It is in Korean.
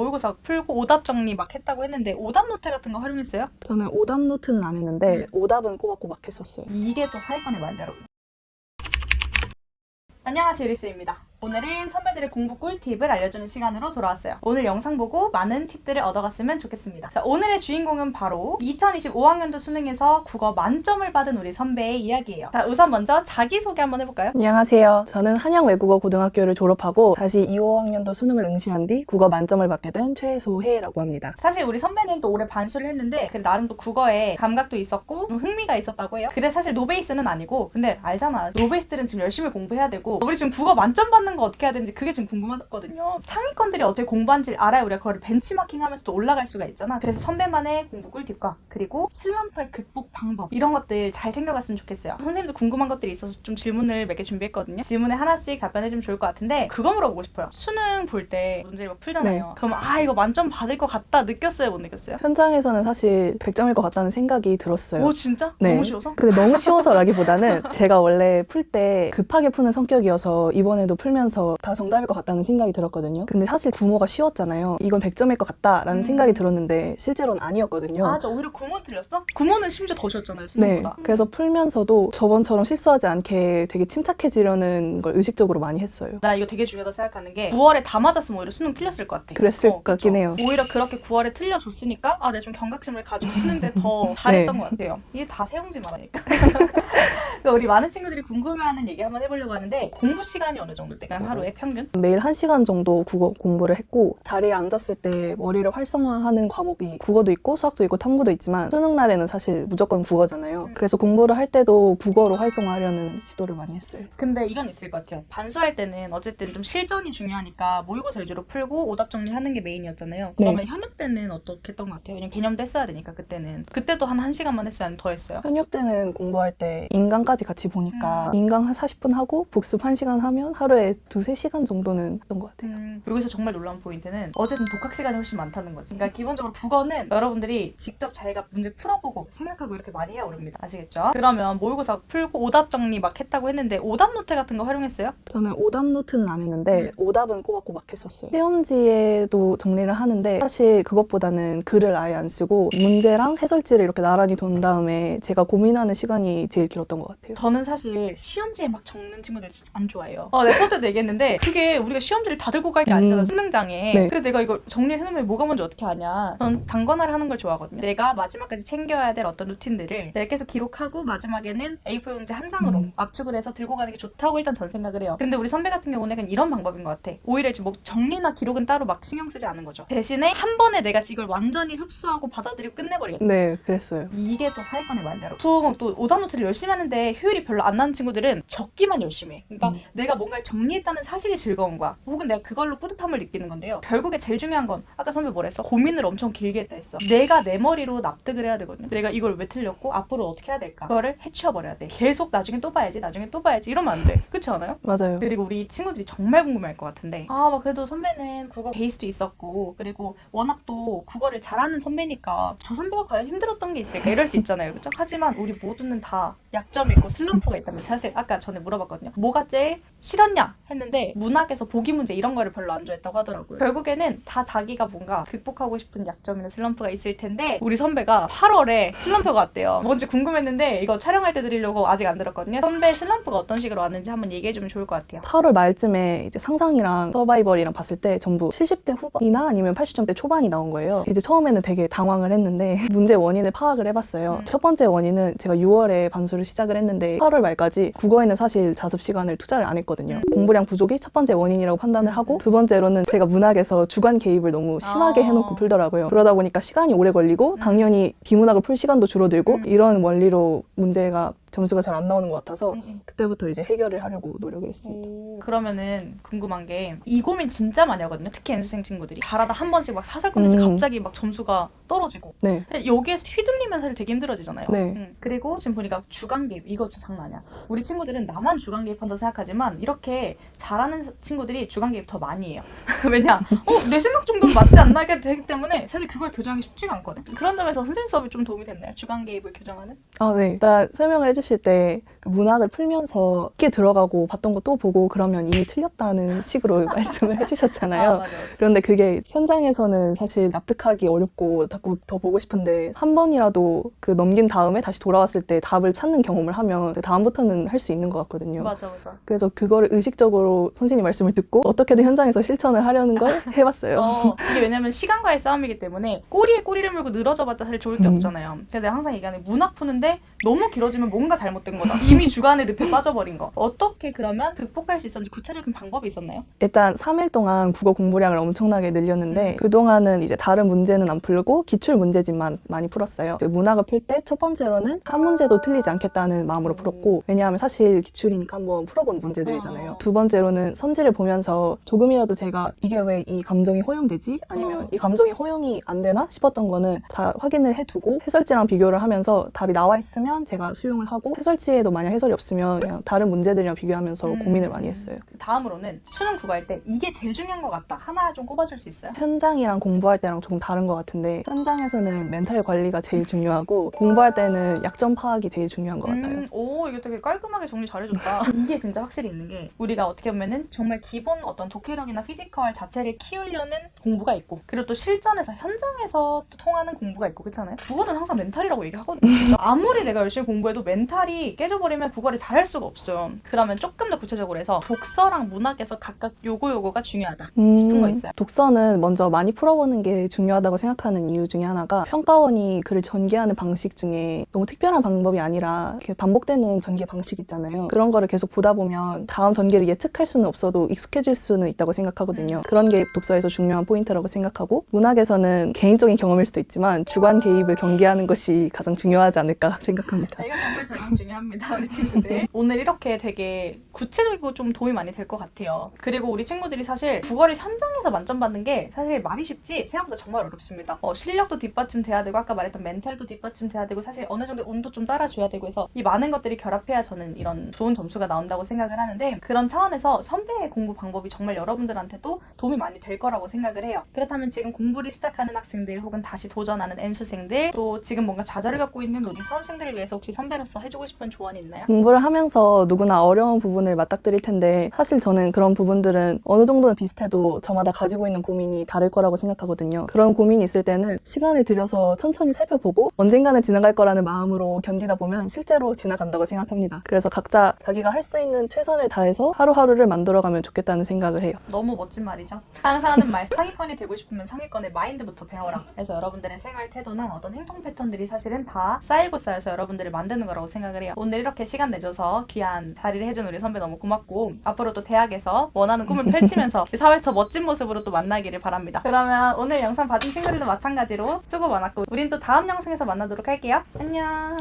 모의고사 풀고 오답 정리 막 했다고 했는데 오답 노트 같은 거 활용했어요? 저는 오답 노트는 안 했는데 오답은 꼬박꼬박 했었어요. 이게 또 사회권의 여러분. 안녕하세요, 유리스입니다. 오늘은 선배들의 공부 꿀팁을 알려주는 시간으로 돌아왔어요. 오늘 영상 보고 많은 팁들을 얻어갔으면 좋겠습니다. 자, 오늘의 주인공은 바로 2025학년도 수능에서 국어 만점을 받은 우리 선배의 이야기예요. 자, 우선 먼저 자기소개 한번 해볼까요? 안녕하세요. 저는 한양외국어고등학교를 졸업하고 다시 2, 5학년도 수능을 응시한 뒤 국어 만점을 받게 된 최소혜라고 합니다. 사실 우리 선배는 또 올해 반수를 했는데 그 나름 또 국어에 감각도 있었고 좀 흥미가 있었다고 해요. 그래 사실 노베이스는 아니고 근데 알잖아. 노베이스들은 지금 열심히 공부해야 되고 우리 지금 국어 만점 받는 거 어떻게 해야 되는지 그게 지금 궁금하거든요. 상위권들이 어떻게 공부하는지 알아야 우리가 그걸 벤치마킹하면서 또 올라갈 수가 있잖아. 그래서 선배만의 공부 꿀팁과 그리고 슬럼프의 극복 방법 이런 것들 잘 챙겨갔으면 좋겠어요. 선생님도 궁금한 것들이 있어서 좀 질문을 몇 개 준비했거든요. 질문에 하나씩 답변해주면 좋을 것 같은데 그거 물어보고 싶어요. 수능 볼 때 문제를 막 풀잖아요. 네. 그럼 아 이거 만점 받을 것 같다 느꼈어요? 못 느꼈어요? 현장에서는 사실 100점일 것 같다는 생각이 들었어요. 오 진짜? 네. 너무 쉬워서? 근데 너무 쉬워서라기보다는 제가 원래 풀 때 급하게 푸는 성격이어서 이번에도 풀면 서 다 정답일 것 같다는 생각이 들었거든요. 근데 사실 구모가 쉬웠잖아요. 이건 100점일 것 같다라는 음. 생각이 들었는데 실제로는 아니었거든요. 아, 저 오히려 구몬 틀렸어? 구몬은 심지어 더 쉬웠잖아요, 네. 수능보다. 그래서 풀면서도 저번처럼 실수하지 않게 되게 침착해지려는 걸 의식적으로 많이 했어요. 나 이거 되게 중요하다고 생각하는 게 9월에 다 맞았으면 오히려 수능 틀렸을 것 같아. 그랬을 어, 것 같긴? 해요. 오히려 그렇게 9월에 틀려줬으니까 아, 내가 좀 경각심을 가지고 때더 잘했던 것 같아요. 이게 다 세웅지 말하니까. 그러니까 우리 많은 친구들이 궁금해하는 얘기 한번 해보려고 하는데 공부 시간이 어느 정도 때? 그냥 하루에 평균? 매일 1시간 정도 국어 공부를 했고 자리에 앉았을 때 머리를 활성화하는 과목이 국어도 있고 수학도 있고 탐구도 있지만 수능 날에는 사실 무조건 국어잖아요. 그래서 공부를 할 때도 국어로 활성화하려는 시도를 많이 했어요. 근데 이건 있을 것 같아요. 반수할 때는 어쨌든 좀 실전이 중요하니까 모의고사 위주로 풀고 오답 정리하는 게 메인이었잖아요. 네. 그러면 현역 때는 어떻게 했던 것 같아요? 왜냐면 개념도 했어야 되니까 그때는. 그때도 한 1시간만 했어요? 아니면 더 했어요? 현역 때는 공부할 때 인강까지 같이 보니까 음. 인강 한 40분 하고 복습 1시간 하면 하루에 두세 시간 정도는 했던 것 같아요. 음, 여기서 정말 놀라운 포인트는 어쨌든 독학 시간이 훨씬 많다는 거지. 그러니까 기본적으로 국어는 여러분들이 직접 자기가 문제 풀어보고 생각하고 이렇게 많이 해야 오릅니다. 아시겠죠? 그러면 모의고사 풀고 오답 정리 막 했다고 했는데 오답 노트 같은 거 활용했어요? 저는 오답 노트는 안 했는데 음. 오답은 꼬박꼬박 했었어요. 시험지에도 정리를 하는데 사실 그것보다는 글을 아예 안 쓰고 문제랑 해설지를 이렇게 나란히 돈 다음에 제가 고민하는 시간이 제일 길었던 것 같아요. 저는 사실 시험지에 막 적는 친구들 안 좋아해요. 어, 내가 수업 때도 얘기했는데 그게 우리가 시험지를 다 들고 갈 게 아니잖아 음. 수능장에. 네. 그래서 내가 이걸 정리를 해놓으면 뭐가 먼저 어떻게 하냐. 전 단권화를 하는 걸 좋아하거든요. 내가 마지막까지 챙겨야 될 어떤 루틴들을 내가 계속 기록하고 마지막에는 A4 용지 한 장으로 음. 압축을 해서 들고 가는 게 좋다고 일단 전 생각을 해요. 근데 우리 선배 같은 경우는 약간 이런 방법인 것 같아. 오히려 지금 뭐 정리나 기록은 따로 막 신경 쓰지 않은 거죠. 대신에 한 번에 내가 이걸 완전히 흡수하고 받아들이고 끝내버리겠다. 네, 그랬어요. 이게 또 사회권의 말이야. 수업 또 오답노트를 열심히 하는데 효율이 별로 안 나는 친구들은 적기만 열심히 해. 그러니까 음. 내가 뭔가를 정리 했다는 사실이 즐거운 거야. 혹은 내가 그걸로 뿌듯함을 느끼는 건데요. 결국에 제일 중요한 건 아까 선배 뭐랬어? 고민을 엄청 길게 했다 했어. 내가 내 머리로 납득을 해야 되거든요. 내가 이걸 왜 틀렸고 앞으로 어떻게 해야 될까? 그거를 해치워버려야 돼. 계속 나중에 또 봐야지, 나중에 또 봐야지 이러면 안 돼. 그렇지 않아요? 맞아요. 그리고 우리 친구들이 정말 궁금해할 것 같은데 아, 막 그래도 선배는 국어 베이스도 있었고 그리고 워낙 또 국어를 잘하는 선배니까 저 선배가 과연 힘들었던 게 있을까 이럴 수 있잖아요, 그렇죠? 하지만 우리 모두는 다 약점이 있고 슬럼프가 있다면 사실 아까 전에 물어봤거든요. 뭐가 제일 싫었냐 했는데 문학에서 보기 문제 이런 거를 별로 안 좋아했다고 하더라고요. 결국에는 다 자기가 뭔가 극복하고 싶은 약점이나 슬럼프가 있을 텐데 우리 선배가 8월에 슬럼프가 왔대요. 뭔지 궁금했는데 이거 촬영할 때 드리려고 아직 안 들었거든요. 선배 슬럼프가 어떤 식으로 왔는지 한번 얘기해 주면 좋을 것 같아요. 8월 말쯤에 이제 상상이랑 서바이벌이랑 봤을 때 전부 70대 후반이나 아니면 80점대 초반이 나온 거예요. 이제 처음에는 되게 당황을 했는데 문제 원인을 파악을 해봤어요. 음. 첫 번째 원인은 제가 6월에 반수를 시작을 했는데 8월 말까지 국어에는 사실 자습 시간을 투자를 안 했거든요. 공부량 부족이 첫 번째 원인이라고 판단을 하고 두 번째로는 제가 문학에서 주관 개입을 너무 심하게 아. 해놓고 풀더라고요. 그러다 보니까 시간이 오래 걸리고 당연히 비문학을 풀 시간도 줄어들고 음. 이런 원리로 문제가 점수가 잘 안 나오는 것 같아서 음, 음. 그때부터 이제 해결을 하려고 노력을 했습니다. 그러면은 궁금한 게 이 고민 진짜 많이 하거든요. 특히 N수생 친구들이 잘하다 한 번씩 막 사설 건데지 음. 갑자기 막 점수가 떨어지고 네. 여기에서 휘둘리면 사실 되게 힘들어지잖아요. 네. 음, 그리고 지금 보니까 주간 개입 이거 진짜 장난 아니야. 우리 친구들은 나만 주간 개입한다 생각하지만 이렇게 잘하는 친구들이 주간 개입 더 많이 해요. 왜냐? 어, 내 생각 정도는 맞지 않나 게 되기 때문에 사실 그걸 교정하기 쉽지가 않거든. 그런 점에서 선생님 수업이 좀 도움이 됐나요? 주간 개입을 교정하는? 아, 네. 일단 설명을 해주 실때그 문학을 풀면서 깊게 들어가고 봤던 거 또 보고 그러면 이미 틀렸다는 식으로 말씀을 해주셨잖아요. 아, 맞아. 그런데 그게 현장에서는 사실 납득하기 어렵고 자꾸 더 보고 싶은데 한 번이라도 그 넘긴 다음에 다시 돌아왔을 때 답을 찾는 경험을 하면 그 다음부터는 할 수 있는 것 같거든요. 맞아, 맞아. 그래서 그거를 의식적으로 선생님 말씀을 듣고 어떻게든 현장에서 실천을 하려는 걸 해봤어요. 어, 이게 왜냐면 시간과의 싸움이기 때문에 꼬리에 꼬리를 물고 늘어져봤자 사실 좋을 게 음. 없잖아요. 그래서 내가 항상 얘기하는 문학 푸는데 너무 길어지면 뭔가 잘못된 거다. 이미 주간에 늪에 빠져버린 거. 어떻게 그러면 극복할 수 있었는지 구체적인 방법이 있었나요? 일단 3일 동안 국어 공부량을 엄청나게 늘렸는데 음. 그동안은 이제 다른 문제는 안 풀고 기출 문제집만 많이 풀었어요. 이제 문학을 풀 때 첫 번째로는 한 문제도 틀리지 않겠다는 마음으로 풀었고 왜냐하면 사실 기출이니까 한번 풀어본 문제들이잖아요. 어. 두 번째로는 선지를 보면서 조금이라도 제가 이게 왜 이 감정이 허용되지? 아니면 어. 이 감정이 허용이 안 되나 싶었던 거는 다 확인을 해두고 해설지랑 비교를 하면서 답이 나와 있으면 제가 수용을 하고 해설지에도 만약 해설이 없으면 그냥 다른 문제들이랑 비교하면서 음. 고민을 많이 했어요. 다음으로는 수능 국어할 때 이게 제일 중요한 것 같다. 하나 좀 꼽아줄 수 있어요? 현장이랑 공부할 때랑 조금 다른 것 같은데 현장에서는 멘탈 관리가 제일 중요하고 공부할 때는 약점 파악이 제일 중요한 것 같아요. 음, 오 이거 되게 깔끔하게 정리 잘해줬다. 이게 진짜 확실히 있는 게 우리가 어떻게 보면은 정말 기본 어떤 독해력이나 피지컬 자체를 키우려는 공부가 있고 그리고 또 실전에서 현장에서 또 통하는 공부가 있고 그렇잖아요. 국어는 항상 멘탈이라고 얘기하거든요. 아무리 내가 열심히 공부해도 멘탈이 깨져버리 면 국어를 잘 할 수가 없어요. 그러면 조금 더 구체적으로 해서 독서랑 문학에서 각각 요거 요거가 중요하다. 싶은 거 있어요? 독서는 먼저 많이 풀어보는 게 중요하다고 생각하는 이유 중에 하나가 평가원이 글을 전개하는 방식 중에 너무 특별한 방법이 아니라 이렇게 반복되는 전개 방식 있잖아요. 그런 거를 계속 보다 보면 다음 전개를 예측할 수는 없어도 익숙해질 수는 있다고 생각하거든요. 음. 그런 게 독서에서 중요한 포인트라고 생각하고 문학에서는 개인적인 경험일 수도 있지만 주관 개입을 경계하는 것이 가장 중요하지 않을까 생각합니다. 이건 정말 가장 중요합니다, 우리 친구들. 오늘 이렇게 되게 구체적이고 좀 도움이 많이 될 것 같아요. 그리고 우리 친구들이 사실 국어를 현장에서 만점 받는 게 사실 말이 쉽지 생각보다 정말 어렵습니다. 어, 실력도 뒷받침 돼야 되고 아까 말했던 멘탈도 뒷받침 돼야 되고 사실 어느 정도 운도 좀 따라줘야 되고 해서 이 많은 것들이 결합해야 저는 이런 좋은 점수가 나온다고 생각을 하는데 그런 차원에서 선배의 공부 방법이 정말 여러분들한테도 도움이 많이 될 거라고 생각을 해요. 그렇다면 지금 공부를 시작하는 학생들 혹은 다시 도전하는 N수생들 또 지금 뭔가 좌절을 갖고 있는 우리 수험생들을 위해서 혹시 선배로서 해주고 싶은 조언이 있나요? 공부를 하면서 누구나 어려운 부분을 맞닥뜨릴 텐데 사실 저는 그런 부분들은 어느 정도는 비슷해도 저마다 가지고 있는 고민이 다를 거라고 생각하거든요. 그런 고민이 있을 때는 시간을 들여서 천천히 살펴보고 언젠가는 지나갈 거라는 마음으로 견디다 보면 실제로 지나간다고 생각합니다. 그래서 각자 자기가 할 수 있는 최선을 다해서 하루하루를 만들어가면 좋겠다는 생각을 해요. 너무 멋진 말이죠. 항상 하는 말, 상위권이 되고 싶으면 상위권의 마인드부터 배워라. 그래서 여러분들의 생활 태도나 어떤 행동 패턴들이 사실은 다 쌓이고 쌓여서 여러분들을 만드는 거라고 생각을 해요. 오늘 이렇게 시간 내줘서 귀한 자리를 해준 우리 선배 너무 고맙고 앞으로 또 대학에서 원하는 꿈을 펼치면서 사회에서 더 멋진 모습으로 또 만나기를 바랍니다. 그러면 오늘 영상 봐준 친구들도 마찬가지로 수고 많았고 우린 또 다음 영상에서 만나도록 할게요. 안녕.